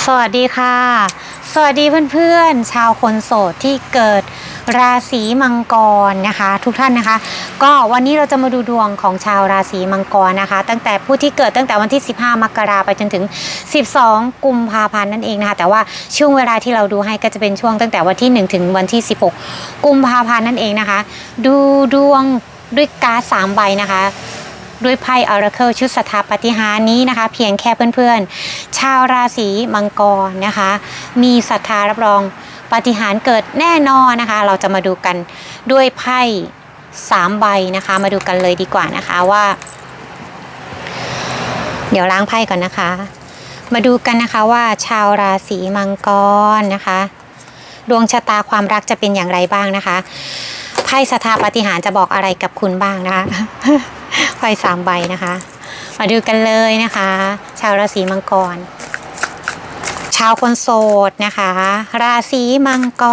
สวัสดีค่ะ สวัสดีเพื่อนๆ ชาวคนโสดที่เกิดราศีมังกรนะคะ ทุกท่านนะคะ ก็วันนี้เราจะมาดูดวงของชาวราศีมังกรนะคะ ตั้งแต่ผู้ที่เกิดตั้งแต่วันที่ 15 มกราไปจนถึง 12 กุมภาพันธ์นั่นเองนะคะแต่ว่าช่วงเวลาที่เราดูให้ก็จะเป็นช่วงตั้งแต่วันที่ 1 ถึงวันที่ 16 กุมภาพันธ์นั่นเองนะคะ ดูดวงด้วยการ์ดสามใบนะคะ ด้วยไพ่ Oracle ชุดสถาปฏิหารนี้นะคะ เพียงแค่เพื่อนๆ ชาวราศีมังกรนะคะ มีศรัทธารับรองปฏิหารเกิดแน่นอนนะคะ เราจะมาดูกันด้วยไพ่สามใบนะคะ มาดูกันเลยดีกว่านะคะว่า เดี๋ยวล้างไพ่ก่อนนะคะ มาดูกันนะคะว่าชาวราศีมังกรนะคะ ดวงชะตาความรักจะเป็นอย่างไรบ้างนะคะ พ่สถาปฏิหารจะบอกอะไรกับคุณบ้างนะคะไพ่สามใบนะคะ มาดูกันเลยนะคะ ชาวราศีมังกร ชาวคนโสดนะคะ ราศีมังก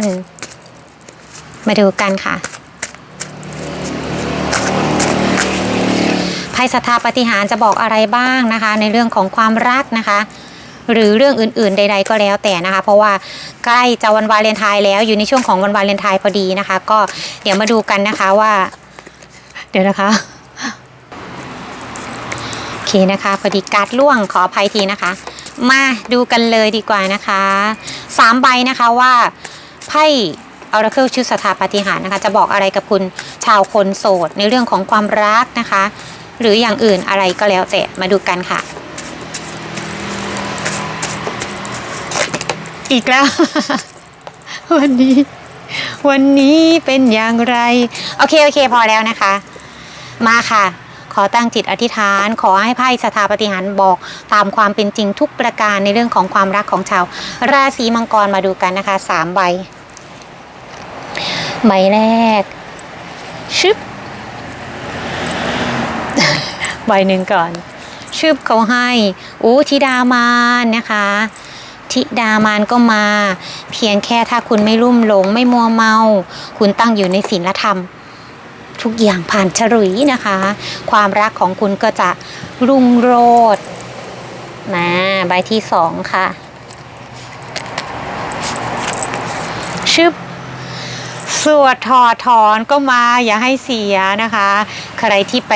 ร มาดูกันค่ะไพ่สถาปฏิหารจะบอกอะไรบ้างนะคะ ในเรื่องของความรักนะคะ หรือเรื่องอื่น ๆ ใด ๆ ก็แล้วแต่นะคะ เพราะว่าใกล้จะวันวาเลนไทน์แล้วอยู่ในช่วงของวันวาเลนไทน์พอดีนะคะ ก็เดี๋ยวมาดูกันนะคะว่า เดี๋ยวนะคะโอเคนะคะพอดีการ์ดล่วงขออภัยทีนะคะ มาดูกันเลยดีกว่านะคะสามใบนะคะว่าไพ่ Oracle ชุดสถาปฏิหารนะคะ จะบอกอะไรกับคุณชาวคนโสดในเรื่องของความรักนะคะ หรืออย่างอื่นอะไรก็แล้วแต่มาดูกันค่ะ อีกแล้ว วันนี้ วันนี้เป็นอย่างไร โอเค โอเค พอแล้วนะคะ มาค่ะ ขอตั้งจิตอธิษฐาน ขอให้ไพ่สถาปฏิหารบอกตามความเป็นจริงทุกประการในเรื่องของความรักของชาว ราศีมังกรมาดูกันนะคะสามใบ ใบแรก ชึบใบหนึ่งก่อนชึบเขาให้อู้ธิดามานนะคะ ธิดามานก็มา เพียงแค่ถ้าคุณไม่ลุ่มหลงไม่มัวเมา คุณตั้งอยู่ในศีลธรรม ทุกอย่างผ่านฉลุยนะคะ ความรักของคุณก็จะรุ่งโรจน์มาใบที่สองค่ะชึบสวดถอดถอนก็มาอย่าให้เสียนะคะ ใครที่ไป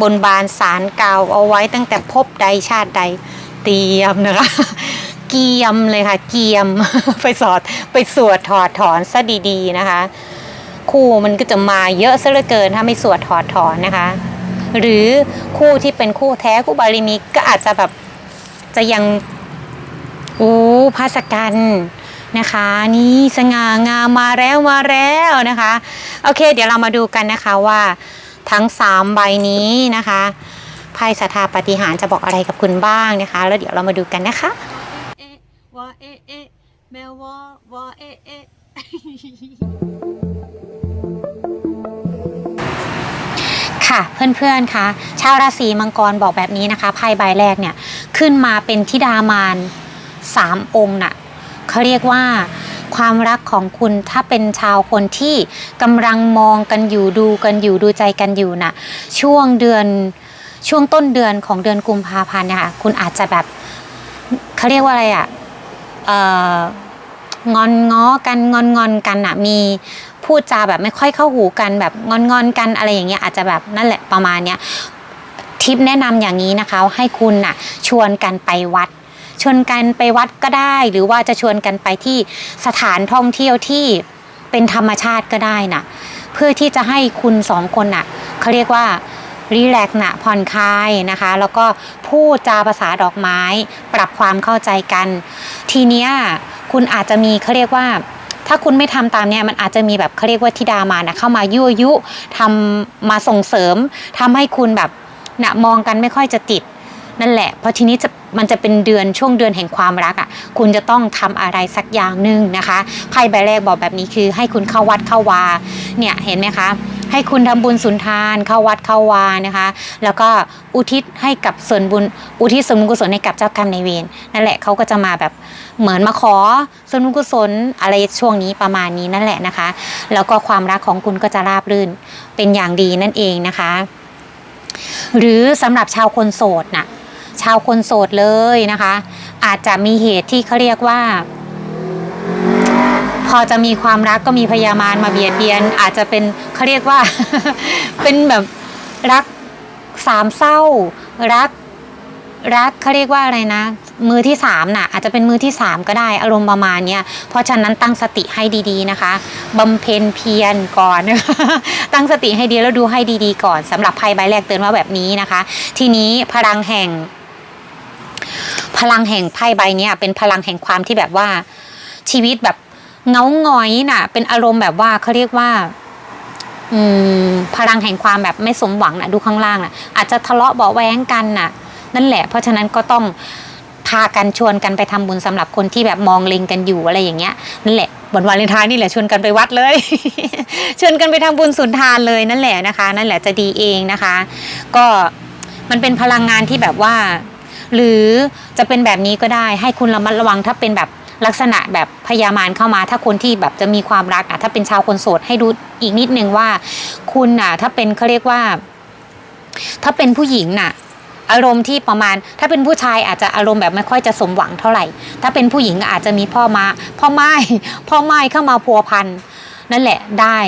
บนบานสารเก่าเอาไว้ตั้งแต่พบใดชาติใดเตรียมนะคะ เกียมเลยค่ะเกียม ไปสอดไปสวดถอดถอนซะดีๆนะคะ คู่มันก็จะมาเยอะซะเหลือเกินถ้าไม่สวดถอดถอนนะคะ หรือคู่ที่เป็นคู่แท้คู่บาริมีก็อาจจะแบบจะยังโอู้ภาสกันนะคะ นี่สง่างามมาแล้วมาแล้วนะคะ โอเค เดี๋ยวเรามาดูกันนะคะว่าทั้งสามใบนี้นะคะไพ่สถาปฏิหารจะบอกอะไรกับคุณบ้างนะคะ แล้วเดี๋ยวเรามาดูกันนะคะ เอะวาเอเอแมววาวาเอเอค่ะเพื่อนๆคะชาวราศีมังกรบอกแบบนี้นะคะไพ่ใบแรกเนี่ยขึ้นมาเป็นทิดามานสามองค์น่ะเขาเรียกว่าความรักของคุณถ้าเป็นชาวคนที่กำลังมองกันอยู่ดูกันอยู่ดูใจกันอยู่น่ะช่วงเดือนช่วงต้นเดือนของเดือนกุมภาพันธ์เนี่ยค่ะคุณอาจจะแบบเขาเรียกว่าอะไรอะเอ่อ งอนง้อกันงอนงอนกันอะมีพูดจาแบบไม่ค่อยเข้าหูกันแบบงอนๆกันอะไรอย่างเงี้ยอาจจะแบบนั่นแหละประมาณเนี้ยทิปแนะนำอย่างนี้นะคะให้คุณน่ะชวนกันไปวัด ชวนกันไปวัดก็ได้ หรือว่าจะชวนกันไปที่สถานท่องเที่ยวที่เป็นธรรมชาติก็ได้น่ะ เพื่อที่จะให้คุณสองคนน่ะเขาเรียกว่า รีแลกซ์นะผ่อนคลายนะคะ แล้วก็พูดจาภาษาดอกไม้ ปรับความเข้าใจกัน ทีเนี้ยคุณอาจจะมีเขาเรียกว่า ถ้าคุณไม่ทำตามเนี่ยมันอาจจะมีแบบเขาเรียกว่าทิดามานะเข้ามายั่วยุทำมาส่งเสริมทำให้คุณแบบนะมองกันไม่ค่อยจะติดนั่นแหละเพราะทีนี้จะ มันจะเป็นเดือนช่วงเดือนแห่งความรักอะ่ะคุณจะต้องทำอะไรสักอย่างหนึ่งนะคะไพ่ใบแรกบอกแบบนี้คือ ให้คุณเข้าวัดเข้าวาเนี่ยเห็นไหมคะให้คุณทำบุญสุนทานเข้าวัดเข้าวานะคะ แล้วก็อุทิศให้กับส่วนบุญอุทิศส่วนบุญกุศลให้กับเจ้ากรรมนายเวรนั่นแหละเขาก็จะมาแบบเหมือนมาขอส่วนบุญกุศลอะไรช่วงนี้ประมาณนี้นั่นแหละนะคะ แล้วก็ความรักของคุณก็จะราบรื่นเป็นอย่างดีนั่นเองนะคะ หรือสำหรับชาวคนโสดน่ะ ชาวคนโสดเลยนะคะ อาจจะมีเหตุที่เขาเรียกว่า พอจะมีความรักก็มีพยามารมาเบียดเบียน อาจจะเป็นเขาเรียกว่า เป็นแบบรักสามเศร้า รักรักเขาเรียกว่าอะไรนะ มือที่สามน่ะอาจจะเป็นมือที่สามก็ได้อารมณ์ประมาณเนี้ยเพราะฉะนั้นตั้งสติให้ดีๆนะคะบำเพ็ญเพียรก่อนตั้งสติให้ดีแล้วดูให้ดีๆ ก่อนสำหรับไพ่ใบแรกเตือนว่าแบบนี้นะคะ ทีนี้พลังแห่ง พลังแห่งไพ่ใบเนี้ยเป็นพลังแห่งความที่แบบว่าชีวิตแบบเงาหงอยน่ะ เป็นอารมณ์แบบว่าเขาเรียกว่า อืม พลังแห่งความแบบไม่สมหวังน่ะ ดูข้างล่างน่ะ อาจจะทะเลาะเบาแว้งกันน่ะ นั่นแหละ เพราะฉะนั้นก็ต้องพากันชวนกันไปทำบุญสำหรับคนที่แบบมองเล็งกันอยู่อะไรอย่างเงี้ยนั่นแหละวันวาเลนไทน์นี่แหละชวนกันไปวัดเลย ชวนกันไปทำบุญสุนทานเลยนั่นแหละนะคะ นั่นแหละจะดีเองนะคะ ก็มันเป็นพลังงานที่แบบว่า หรือจะเป็นแบบนี้ก็ได้ให้คุณระมัดระวังถ้าเป็นแบบลักษณะแบบพยามารเข้ามา ถ้าคนที่แบบจะมีความรักอะถ้าเป็นชาวคนโสดให้ดูอีกนิดนึงว่า คุณอะ ถ้าเป็นเขาเรียกว่า ถ้าเป็นผู้หญิงน่ะ อารมณ์ที่ประมาณ ถ้าเป็นผู้ชายอาจจะอารมณ์แบบไม่ค่อยจะสมหวังเท่าไหร่ ถ้าเป็นผู้หญิงอาจจะมีพ่อมา พ่อไม้พ่อไม้เข้ามาพัวพันนั่นแหละได้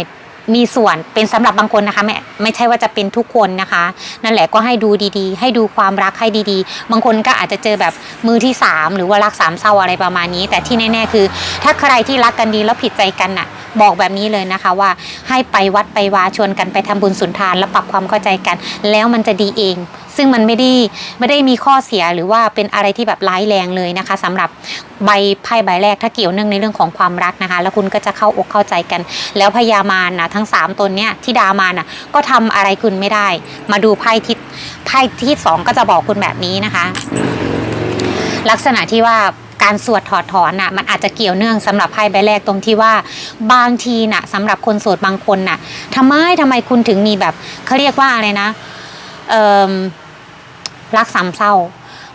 มีส่วนเป็นสำหรับบางคนนะคะไม่ไม่ใช่ว่าจะเป็นทุกคนนะคะ นั่นแหละก็ให้ดูดีๆ ให้ดูความรักให้ดีๆ บางคนก็อาจจะเจอแบบมือที่สามหรือว่ารักสามเศร้าอะไรประมาณนี้ แต่ที่แน่ๆคือ ถ้าใครที่รักกันดีแล้วผิดใจกันน่ะ บอกแบบนี้เลยนะคะว่าให้ไปวัดไปวาชวนกันไปทำบุญสุนทานแล้วปรับความเข้าใจกัน แล้วมันจะดีเอง ซึ่งมันไม่ได้ไม่ได้มีข้อเสียหรือว่าเป็นอะไรที่แบบร้ายแรงเลยนะคะสำหรับใบไพ่ใบแรกถ้าเกี่ยวเนื่องในเรื่องของความรักนะคะ แล้วคุณก็จะเข้าอกเข้าใจกัน แล้วพญามารนะทั้งสามตนเนี้ยที่ดามารน่ะก็ทำอะไรคุณไม่ได้ มาดูไพ่ทิศไพ่ที่สองก็จะบอกคุณแบบนี้นะคะ ลักษณะที่ว่าการสวดถอดถอนน่ะมันอาจจะเกี่ยวเนื่องสำหรับไพ่ใบแรกตรงที่ว่าบางทีน่ะสำหรับคนโสดบางคนน่ะทำไมทำไมคุณถึงมีแบบเขาเรียกว่าอะไรนะเอ่อ รักสามเศร้า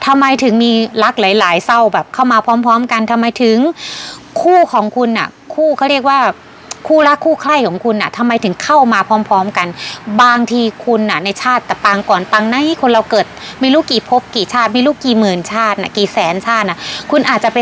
ทำไมถึงมีรักหลาย ๆเศร้าแบบเข้ามาพร้อม ๆ กันทำไมถึงคู่ของคุณน่ะ คู่เขาเรียกว่าคู่รักคู่ใคร่ของคุณน่ะทำไมถึงเข้ามาพร้อม ๆ กัน บางทีคุณน่ะ ในชาติแต่ปางก่อนปางไหนคนเราเกิดไม่รู้กี่ภพกี่ชาติไม่รู้กี่หมื่นชาติน่ะกี่แสนชาติน่ะ คุณอาจจะไป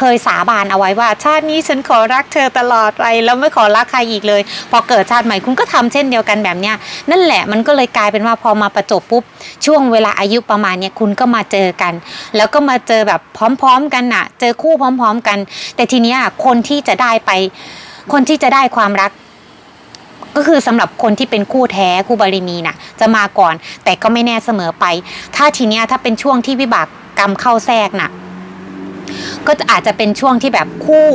เคยสาบานเอาไว้ว่า ชาตินี้ฉันขอรักเธอตลอดไปแล้วไม่ขอรักใครอีกเลย พอเกิดชาติใหม่คุณก็ทำเช่นเดียวกันแบบเนี้ยนั่นแหละมันก็เลยกลายเป็นว่าพอมาประจบปุ๊บช่วงเวลาอายุประมาณเนี้ยคุณก็มาเจอกัน แล้วก็มาเจอแบบพร้อม ๆ กันน่ะ เจอคู่พร้อม ๆ กัน แต่ทีเนี้ยคนที่จะได้ไป คนที่จะได้ความรักก็คือสำหรับคนที่เป็นคู่แท้คู่บารมีน่ะ จะมาก่อนแต่ก็ไม่แน่เสมอไป ถ้าทีเนี้ยถ้าเป็นช่วงที่วิบากกรรมเข้าแทรกน่ะ ก็อาจจะเป็นช่วงที่แบบคู่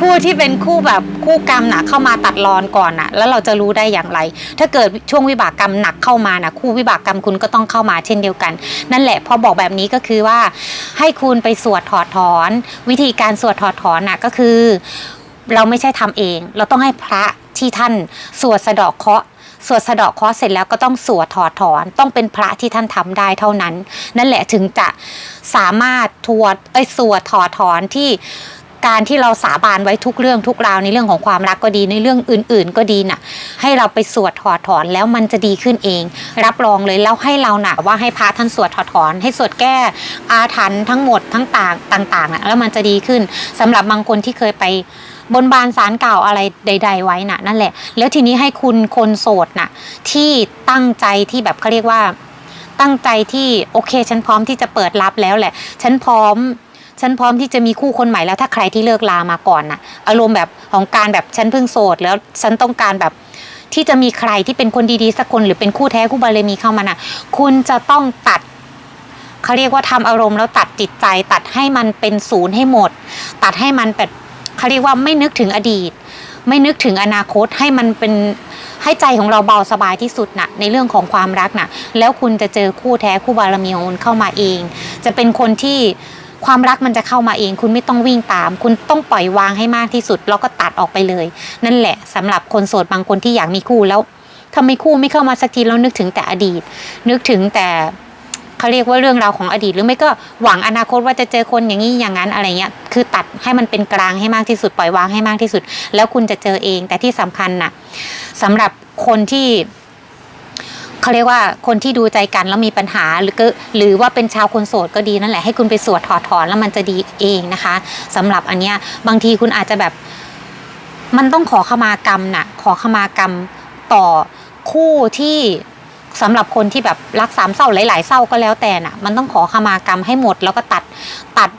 คู่ที่เป็นคู่แบบคู่กรรมน่ะเข้ามาตัดรอนก่อนน่ะแล้วเราจะรู้ได้อย่างไร ถ้าเกิดช่วงวิบากกรรมหนักเข้ามาน่ะคู่วิบากกรรมคุณก็ต้องเข้ามาเช่นเดียวกัน นั่นแหละพอบอกแบบนี้ก็คือว่า ให้คุณไปสวดถอดถอน วิธีการสวดถอดถอนน่ะก็คือ เราไม่ใช่ทำเอง เราต้องให้พระที่ท่านสวดสะดาะเคาะ สวดสะเดาะเคราะห์เสร็จแล้วก็ต้องสวดถอดถอน ต้องเป็นพระที่ท่านทำได้เท่านั้น นั่นแหละถึงจะสามารถทวดไอ้สวดถอดถอนที่การที่เราสาบานไว้ทุกเรื่องทุกราวในเรื่องของความรักก็ดีในเรื่องอื่น ๆ ก็ดีน่ะ ให้เราไปสวดถอดถอนแล้วมันจะดีขึ้นเอง รับรองเลยแล้วให้เราหน่ะว่าให้พระท่านสวดถอดถอน ให้สวดแก้อาถรรพ์ทั้งหมดทั้งต่างต่างๆน่ะแล้วมันจะดีขึ้นสำหรับบางคนที่เคยไป บนบานสารกล่าวอะไรใด ๆ ไว้น่ะ นั่นแหละ แล้วทีนี้ให้คุณคนโสดน่ะ ที่ตั้งใจที่แบบเขาเรียกว่า ตั้งใจที่โอเค ฉันพร้อมที่จะเปิดรับแล้วแหละ ฉันพร้อม ฉันพร้อมที่จะมีคู่คนใหม่แล้วถ้าใครที่เลิกลามาก่อนน่ะ อารมณ์แบบของการแบบฉันเพิ่งโสดแล้วฉันต้องการแบบที่จะมีใครที่เป็นคนดีๆสักคนหรือเป็นคู่แท้คู่บารมีเข้ามาน่ะ คุณจะต้องตัดเขาเรียกว่าทำอารมณ์แล้วตัดจิตใจ ตัดให้มันเป็นศูนย์ให้หมด ตัดให้มันแบบ เขาเรียกว่าไม่นึกถึงอดีต ไม่นึกถึงอนาคตให้มันเป็นให้ใจของเราเบาสบายที่สุดนะในเรื่องของความรักนะแล้วคุณจะเจอคู่แท้คู่บารมีของคุณเข้ามาเอง จะเป็นคนที่ความรักมันจะเข้ามาเอง คุณไม่ต้องวิ่งตาม คุณต้องปล่อยวางให้มากที่สุด แล้วก็ตัดออกไปเลย นั่นแหละสำหรับคนโสดบางคนที่อยากมีคู่แล้วทำไมคู่ไม่เข้ามาสักทีแล้วนึกถึงแต่อดีต นึกถึงแต่ เขาเรียกว่าเรื่องราวของอดีต หรือไม่ก็หวังอนาคตว่าจะเจอคนอย่างนี้อย่างนั้นอะไรเงี้ยคือตัดให้มันเป็นกลางให้มากที่สุดปล่อยวางให้มากที่สุด แล้วคุณจะเจอเอง แต่ที่สำคัญน่ะสำหรับคนที่เขาเรียกว่าคนที่ดูใจกันแล้วมีปัญหาหรือก็หรือว่าเป็นชาวคนโสดก็ดีนั่นแหละให้คุณไปสวดถอดถอนแล้วมันจะดีเองนะคะสำหรับอันเนี้ยบางทีคุณอาจจะแบบมันต้องขอขมากรรมน่ะ ขอขมากรรมต่อคู่ที่ สำหรับคนที่แบบรักสามเศร้าหลาย ๆเศร้าก็แล้วแต่น่ะ มันต้องขอขมากรรมให้หมด แล้วก็ตัดตัด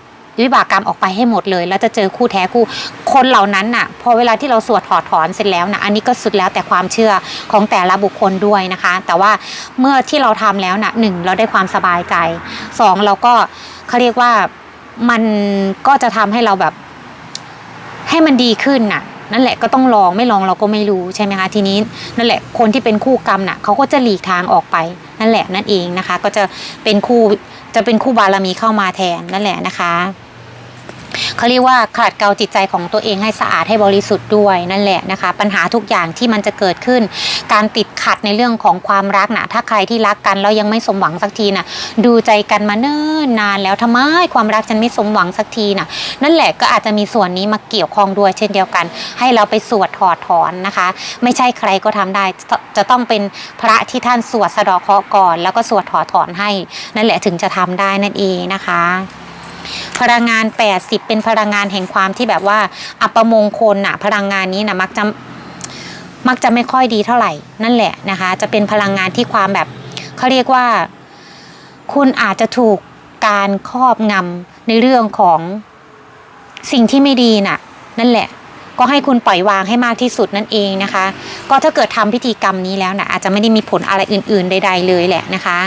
วิบากกรรมออกไปให้หมดเลย แล้วจะเจอคู่แท้คู่คนเหล่านั้นน่ะ พอเวลาที่เราสวดถอดถอนเสร็จแล้วนะอันนี้ก็สุดแล้วแต่ความเชื่อของแต่ละบุคคลด้วยนะคะ แต่ว่าเมื่อที่เราทำแล้วน่ะหนึ่งเราได้ความสบายใจสองเราก็เขาเรียกว่ามันก็จะทำให้เราแบบให้มันดีขึ้นน่ะ นั่นแหละก็ต้องลองไม่ลองเราก็ไม่รู้ใช่ไหมคะทีนี้นั่นแหละคนที่เป็นคู่กรรมน่ะเขาก็จะหลีกทางออกไปนั่นแหละนั่นเองนะคะ ก็จะเป็นคู่จะเป็นคู่บารมีเข้ามาแทนนั่นแหละนะคะ เขาเรียกว่าขัดเกลาจิตใจของตัวเองให้สะอาดให้บริสุทธิ์ด้วยนั่นแหละนะคะ ปัญหาทุกอย่างที่มันจะเกิดขึ้น การติดขัดในเรื่องของความรักนะถ้าใครที่รักกันแล้วยังไม่สมหวังสักทีนะดูใจกันมาเนิ่นนานแล้วทำไมความรักฉันไม่สมหวังสักทีนะนั่นแหละก็อาจจะมีส่วนนี้มาเกี่ยวข้องด้วยเช่นเดียวกัน ให้เราไปสวดถอดถอนนะคะ ไม่ใช่ใครก็ทำได้จะจะต้องเป็นพระที่ท่านสวดสะดาะเคาะก่อน แล้วก็สวดถอดถอนให้ นั่นแหละถึงจะทำได้นั่นเองนะคะ พลังงาน 80 เป็นพลังงานแห่งความที่แบบว่า อัปมงคลน่ะพลังงานนี้นะมักจะมักจะไม่ค่อยดีเท่าไหร่นั่นแหละนะคะ จะเป็นพลังงานที่ความแบบเขาเรียกว่า คุณอาจจะถูกการครอบงำในเรื่องของสิ่งที่ไม่ดีน่ะ นั่นแหละ ก็ให้คุณปล่อยวางให้มากที่สุดนั่นเองนะคะ ก็ถ้าเกิดทำพิธีกรรมนี้แล้วนะอาจจะไม่ได้มีผลอะไรอื่น ๆ ใด ๆ เลยแหละนะคะ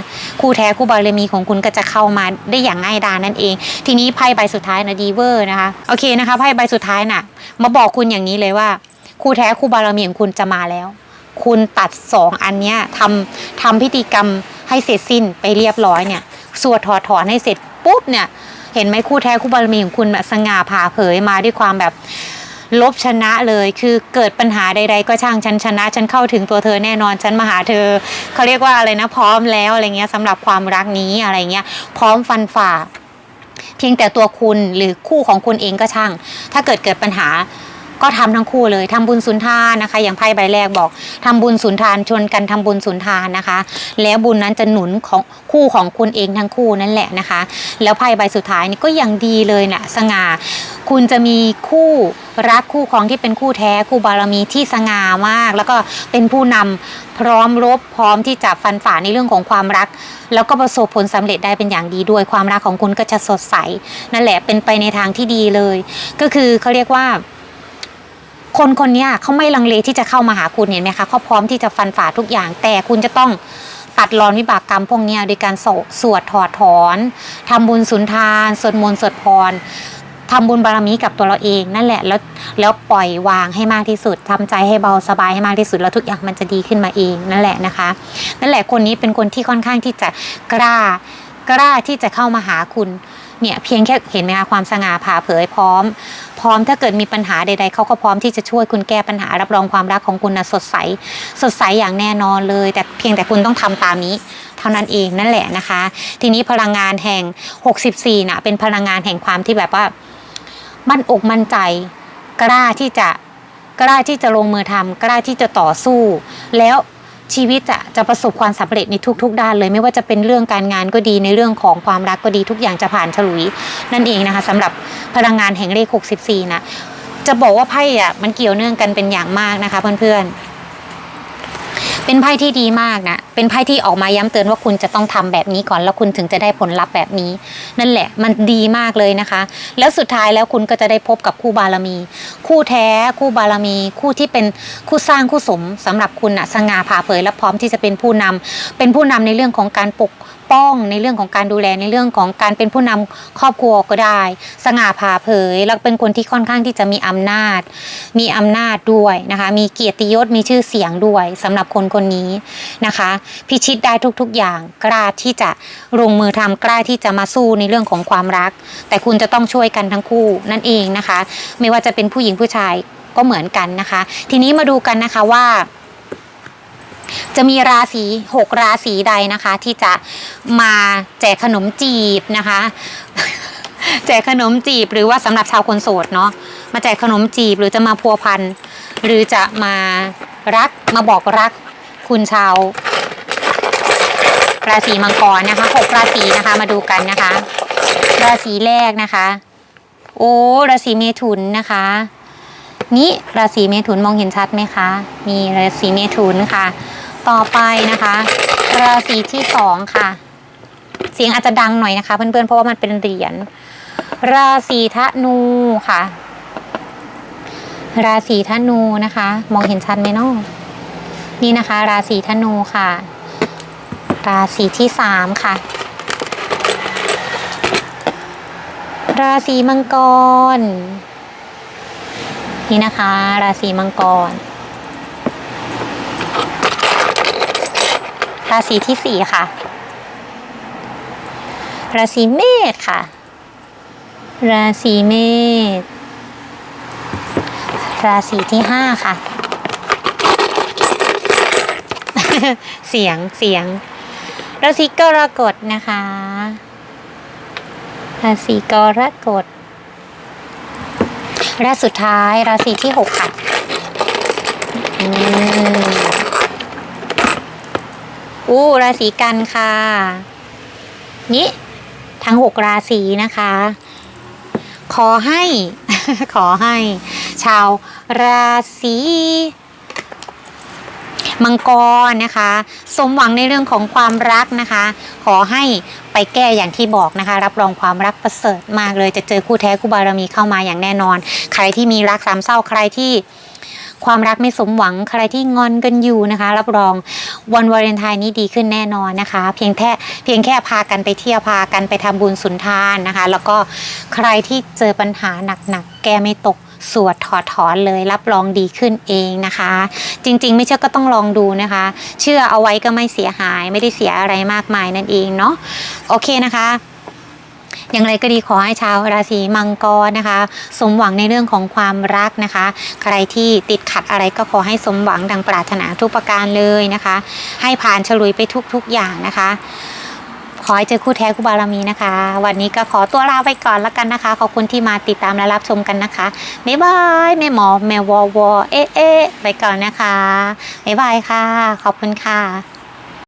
คู่แท้คู่บารมีของคุณก็จะเข้ามาได้อย่างง่ายดายนั่นเอง ทีนี้ไพ่ใบสุดท้ายนะดีเวอร์นะคะโอเคนะคะไพ่ใบสุดท้ายน่ะ มาบอกคุณอย่างนี้เลยว่า คู่แท้คู่บารมีของคุณจะมาแล้ว คุณตัดสองอันเนี้ยทำทำพิธีกรรมให้เสร็จสิ้นไปเรียบร้อยเนี่ยสวดถอดถอนให้เสร็จปุ๊บเนี่ยเห็นไหมคู่แท้คู่บารมีของคุณแบบสง่าผ่าเผยมาด้วยความแบบ ลบชนะเลย คือเกิดปัญหาใด ๆ ก็ช่างฉันชนะ ฉันเข้าถึงตัวเธอแน่นอนฉันมาหาเธอเขาเรียกว่าอะไรนะพร้อมแล้วอะไรเงี้ยสำหรับความรักนี้อะไรเงี้ยพร้อมฟันฝ่า เพียงแต่ตัวคุณหรือคู่ของคุณเองก็ช่าง ถ้าเกิดเกิดปัญหาก็ทำทั้งคู่เลยทำบุญสุนทานนะคะ อย่างไพ่ใบแรกบอกทำบุญสุนทานชวนกันทำบุญสุนทานนะคะ แล้วบุญนั้นจะหนุนของคู่ของคุณเองทั้งคู่นั่นแหละนะคะ แล้วไพ่ใบสุดท้ายนี่ก็ยังดีเลยนะ่ะสง่า คุณจะมีคู่รักคู่ครองที่เป็นคู่แท้คู่บารมีที่สง่ามาก แล้วก็เป็นผู้นำพร้อมรบพร้อมที่จะฟันฝ่าในเรื่องของความรัก แล้วก็ประสบผลสำเร็จได้เป็นอย่างดีด้วยความรักของคุณก็จะสดใส นั่นแหละเป็นไปในทางที่ดีเลย ก็คือเขาเรียกว่าคนคนนี้เขาไม่ลังเลที่จะเข้ามาหาคุณเห็นไหมคะเขาพร้อมที่จะฟันฝ่าทุกอย่าง แต่คุณจะต้องตัดรอนวิบากกรรมพวกนี้โดยการสวสวดถอดถอนทำบุญสุนทานสวดมนต์สวดพร ทำบุญบารมีกับตัวเราเองนั่นแหละแล้วแล้วปล่อยวางให้มากที่สุดทำใจให้เบาสบายให้มากที่สุดแล้วทุกอย่างมันจะดีขึ้นมาเองนั่นแหละนะคะ นั่นแหละคนนี้เป็นคนที่ค่อนข้างที่จะกล้ากล้าที่จะเข้ามาหาคุณเนี่ยเพียงแค่เห็นไหมคะความสง่าผ่าเผยพร้อม พร้อมถ้าเกิดมีปัญหาใด ๆเขาก็พร้อมที่จะช่วยคุณแก้ปัญหารับรองความรักของคุณนะสดใส สดใสอย่างแน่นอนเลย แต่เพียงแต่คุณต้องทำตามนี้ เท่านั้นเองนั่นแหละนะคะ ทีนี้พลังงานแห่ง 64นะเป็นพลังงานแห่งความที่แบบว่า มั่นอกมั่นใจ กล้าที่จะกล้าที่จะลงมือทำกล้าที่จะต่อสู้ แล้วชีวิตจะจะประสบความสำเร็จในทุก ๆ ด้านเลย ไม่ว่าจะเป็นเรื่องการงานก็ดีในเรื่องของความรักก็ดีทุกอย่างจะผ่านฉลุย นั่นเองนะคะสำหรับพลังงานแห่งเลข 64 นะ จะบอกว่าไพ่อะมันเกี่ยวเนื่องกันเป็นอย่างมากนะคะเพื่อนๆ เป็นไพ่ที่ดีมากนะ เป็นไพ่ที่ออกมาย้ำเตือนว่าคุณจะต้องทำแบบนี้ก่อน แล้วคุณถึงจะได้ผลลัพธ์แบบนี้ นั่นแหละมันดีมากเลยนะคะ แล้วสุดท้ายแล้วคุณก็จะได้พบกับคู่บารมี คู่แท้ คู่บารมี คู่ที่เป็นคู่สร้างคู่สมสำหรับคุณอะสง่าผ่าเผยและพร้อมที่จะเป็นผู้นำเป็นผู้นำในเรื่องของการปกป้องในเรื่องของการดูแลในเรื่องของการเป็นผู้นำครอบครัวก็ได้ สง่าผ่าเผย แล้วเป็นคนที่ค่อนข้างที่จะมีอำนาจ มีอำนาจด้วยนะคะ มีเกียรติยศมีชื่อเสียงด้วยสำหรับคนคนนี้นะคะ พิชิตได้ทุกๆอย่างกล้าที่จะลงมือทำกล้าที่จะมาสู้ในเรื่องของความรัก แต่คุณจะต้องช่วยกันทั้งคู่นั่นเองนะคะ ไม่ว่าจะเป็นผู้หญิงผู้ชายก็เหมือนกันนะคะ ทีนี้มาดูกันนะคะว่า จะมีราศีหกราศีใดนะคะ ที่จะมาแจกขนมจีบนะคะ แจกขนมจีบหรือว่าสำหรับชาวคนโสดเนาะมาแจกขนมจีบหรือจะมาพัวพันหรือจะมารักมาบอกรักคุณชาวราศีมังกรนะคะหกราศีนะคะมาดูกันนะคะ ราศีแรกนะคะ โอ้ราศีเมถุนนะคะ นี่ราศีเมถุนมองเห็นชัดไหมคะ มีราศีเมถุนค่ะ ต่อไปนะคะ ราศีที่สองค่ะ เสียงอาจจะดังหน่อยนะคะ เพื่อนๆเพราะว่ามันเป็นเหรียญราศีธนูค่ะ ราศีธนูนะคะ มองเห็นชัดไหมเนาะนี่นะคะ ราศีธนูค่ะ ราศีที่สามค่ะ ราศีมังกร นี่นะคะ ราศีมังกร ราศีที่สี่ค่ะ ราศีเมษค่ะ ราศีเมษ ราศีที่ห้าค่ะ เสียงเสียง ราศีกรกฎนะคะ ราศีกรกฎและสุดท้าย ราศีที่หกค่ะ อืม อู้ราศีกันค่ะ นี่ทั้งหกราศีนะคะ ขอให้ ขอให้ ชาวราศีมังกรนะคะ สมหวังในเรื่องของความรักนะคะ ขอให้ไปแก้อย่างที่บอกนะคะ รับรองความรักประเสริฐมากเลยจะเจอคู่แท้คู่บารมีเข้ามาอย่างแน่นอน ใครที่มีรักสามเศร้าใครที่ ความรักไม่สมหวังใครที่งอนกันอยู่นะคะ รับรองวันวาเลนไทน์นี้ดีขึ้นแน่นอนนะคะ เพียงแค่เพียงแค่พากันไปเที่ยวพากันไปทำบุญสุนทานนะคะ แล้วก็ใครที่เจอปัญหาหนักๆแก้ไม่ตกสวดถอดถอนเลยรับรองดีขึ้นเองนะคะ จริงๆ ไม่เชื่อก็ต้องลองดูนะคะ เชื่อเอาไว้ก็ไม่เสียหายไม่ได้เสียอะไรมากมายนั่นเองเนาะโอเคนะคะ อย่างไรก็ดีขอให้ชาวราศีมังกรนะคะ สมหวังในเรื่องของความรักนะคะ ใครที่ติดขัดอะไรก็ขอให้สมหวังดังปรารถนาทุกประการเลยนะคะ ให้ผ่านฉลุยไปทุกๆอย่างนะคะขอให้เจอคู่แท้คู่บารมีนะคะ วันนี้ก็ขอตัวลาไปก่อนแล้วกันนะคะ ขอบคุณที่มาติดตามและรับชมกันนะคะ บ๊ายบายแม่หมอแมววอวอเอ๊ะเอ๊ะไปก่อนนะคะ บ๊ายบายค่ะ ขอบคุณค่ะ